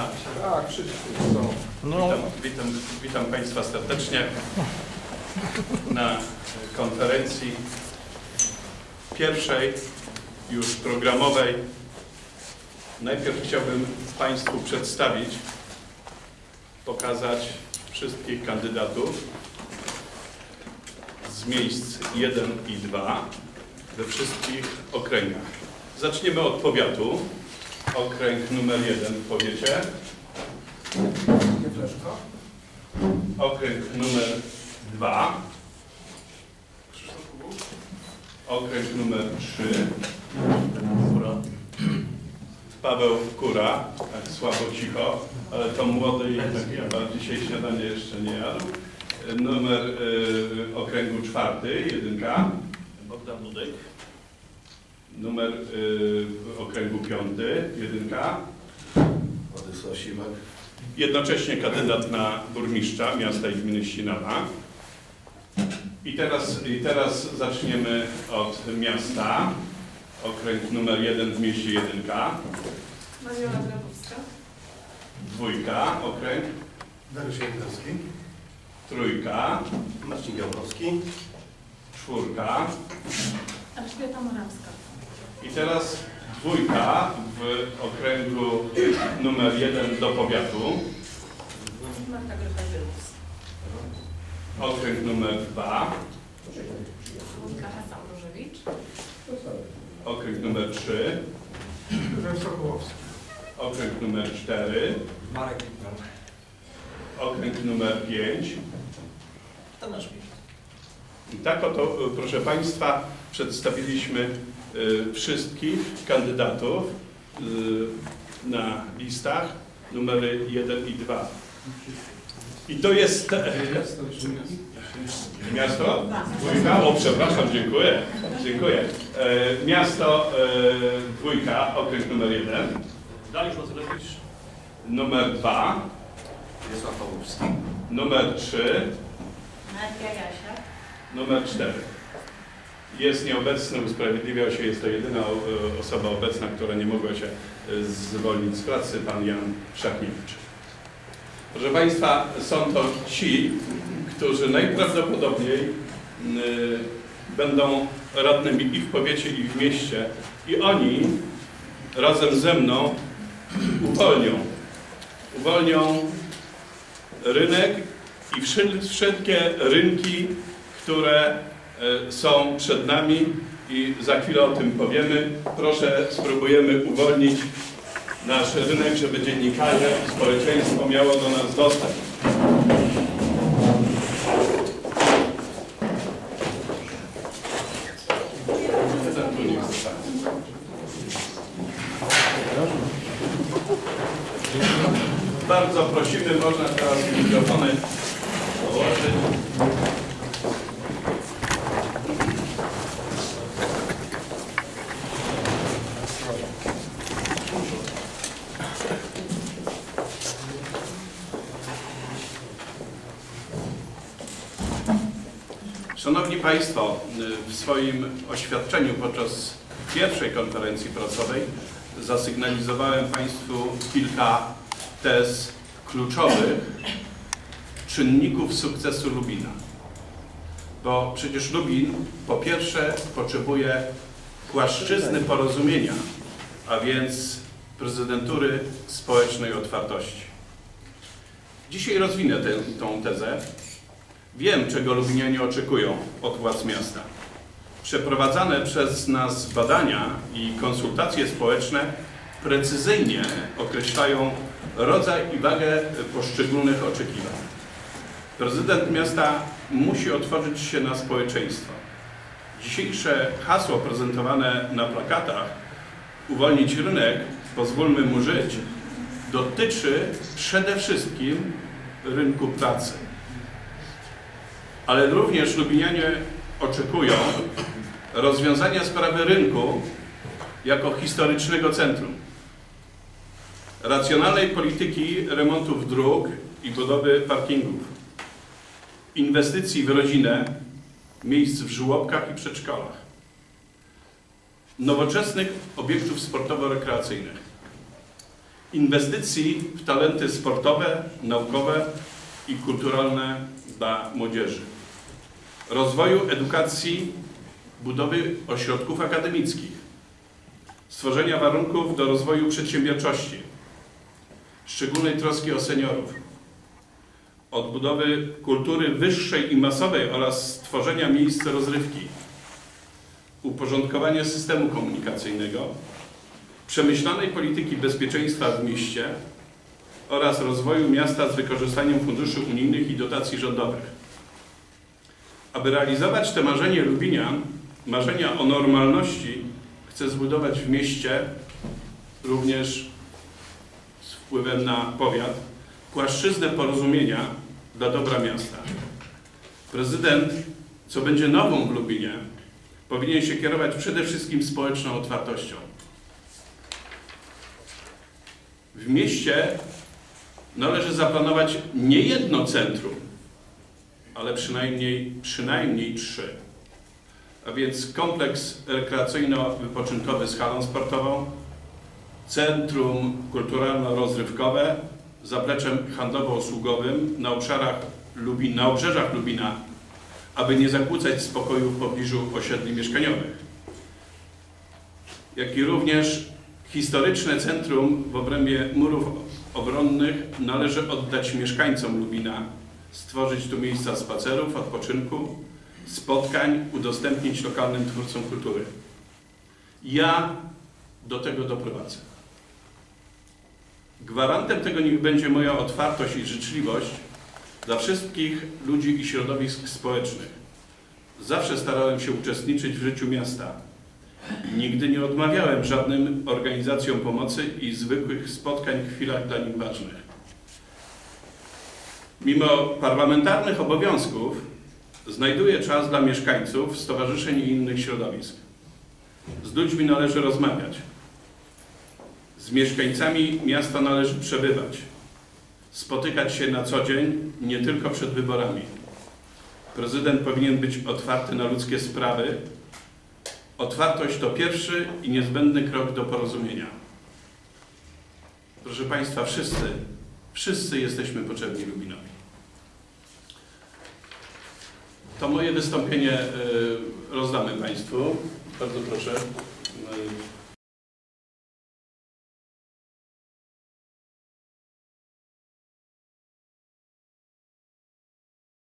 Tak. Tak, wszyscy są. No, Witam, witam, witam Państwa serdecznie na konferencji pierwszej, już programowej. Najpierw chciałbym Państwu przedstawić, pokazać wszystkich kandydatów z miejsc 1 i 2 we wszystkich okręgach. Zaczniemy od powiatu. Okręg numer 1 w powiecie. Okręg numer 2. Okręg numer 3. Paweł Kura, tak słabo cicho, ale to młody i tak ja dzisiaj śniadanie jeszcze nie jadł. Numer y, okręgu czwarty, jedynka. Bogdan Dudek. Numer y, okręgu piąty, jedynka. Władysław Simak. Jednocześnie kandydat na burmistrza miasta i gminy Ścinawa. I teraz, I teraz zaczniemy od miasta. Okręg numer jeden w mieście jedynka. Mariola Grabowska. Dwójka, okręg. Dariusz Jędrowski. Trójka, Marcin Gałkowski. czwórka. Elżbieta Morawska. I teraz dwójka w okręgu numer jeden do powiatu. Okręg numer dwa. Okręg numer trzy. Okręg numer cztery. Marek. Okręg numer pięć. Tomasz. I tak oto, y, proszę Państwa, przedstawiliśmy wszystkich kandydatów y, na listach numery 1 i 2. I to jest miasto? Dwójka? O, przepraszam, dziękuję. Dziękuję. E, miasto e, dwójka, okręg numer 1, Dariusz Macylewicz. numer 2, Wiesław Pawłowski. numer 3, Nadia Jasia. Numer 4. Jest nieobecny, usprawiedliwiał się, jest to jedyna e, osoba obecna, która nie mogła się e, zwolnić z pracy, pan Jan Szachniewicz. Proszę Państwa, są to ci, którzy najprawdopodobniej y, będą radnymi i w powiecie, i w mieście. I oni razem ze mną uwolnią, uwolnią rynek i wszel- wszelkie rynki, które e, są przed nami i za chwilę o tym powiemy. Proszę, spróbujemy uwolnić nasz rynek, żeby dziennikarze społeczeństwo miało do nas dostęp. Bardzo prosimy, można teraz mikrofony Szanowni Państwo, w swoim oświadczeniu podczas pierwszej konferencji prasowej zasygnalizowałem Państwu kilka tez kluczowych czynników sukcesu Lubina. Bo przecież Lubin po pierwsze potrzebuje płaszczyzny porozumienia, a więc prezydentury społecznej otwartości. Dzisiaj rozwinę tę, tą tezę. Wiem, czego Lubinianie oczekują od władz miasta. Przeprowadzane przez nas badania i konsultacje społeczne precyzyjnie określają rodzaj i wagę poszczególnych oczekiwań. Prezydent miasta musi otworzyć się na społeczeństwo. Dzisiejsze hasło prezentowane na plakatach uwolnić rynek, pozwólmy mu żyć, dotyczy przede wszystkim rynku pracy. Ale również Lubinianie oczekują rozwiązania sprawy rynku jako historycznego centrum, racjonalnej polityki remontów dróg i budowy parkingów, inwestycji w rodzinę, miejsc w żłobkach i przedszkolach, nowoczesnych obiektów sportowo-rekreacyjnych. inwestycji w talenty sportowe, naukowe i kulturalne dla młodzieży, rozwoju edukacji, budowy ośrodków akademickich, stworzenia warunków do rozwoju przedsiębiorczości, szczególnej troski o seniorów, odbudowy kultury wyższej i masowej oraz stworzenia miejsc rozrywki, uporządkowania systemu komunikacyjnego, przemyślanej polityki bezpieczeństwa w mieście oraz rozwoju miasta z wykorzystaniem funduszy unijnych i dotacji rządowych. Aby realizować te marzenie Lubinian, marzenia o normalności, chcę zbudować w mieście również z wpływem na powiat płaszczyznę porozumienia dla dobra miasta. Prezydent, co będzie nową w Lubinie, powinien się kierować przede wszystkim społeczną otwartością. W mieście należy zaplanować nie jedno centrum, ale przynajmniej, przynajmniej trzy. A więc kompleks rekreacyjno-wypoczynkowy z halą sportową, centrum kulturalno-rozrywkowe, zapleczem handlowo-usługowym na obszarach Lubin, na obrzeżach Lubina, aby nie zakłócać spokoju w pobliżu osiedli mieszkaniowych. Jak i również historyczne centrum w obrębie murów obronnych należy oddać mieszkańcom Lubina, stworzyć tu miejsca spacerów, odpoczynku, spotkań, udostępnić lokalnym twórcom kultury. Ja do tego doprowadzę. Gwarantem tego niech będzie moja otwartość i życzliwość dla wszystkich ludzi i środowisk społecznych. Zawsze starałem się uczestniczyć w życiu miasta. Nigdy nie odmawiałem żadnym organizacjom pomocy i zwykłych spotkań w chwilach dla nich ważnych. Mimo parlamentarnych obowiązków znajduję czas dla mieszkańców, stowarzyszeń i innych środowisk. Z ludźmi należy rozmawiać. Z mieszkańcami miasta należy przebywać. Spotykać się na co dzień, nie tylko przed wyborami. Prezydent powinien być otwarty na ludzkie sprawy. Otwartość to pierwszy i niezbędny krok do porozumienia. Proszę Państwa, wszyscy, wszyscy jesteśmy potrzebni Lubinowi. To moje wystąpienie y, rozdamy Państwu. Bardzo proszę. Y,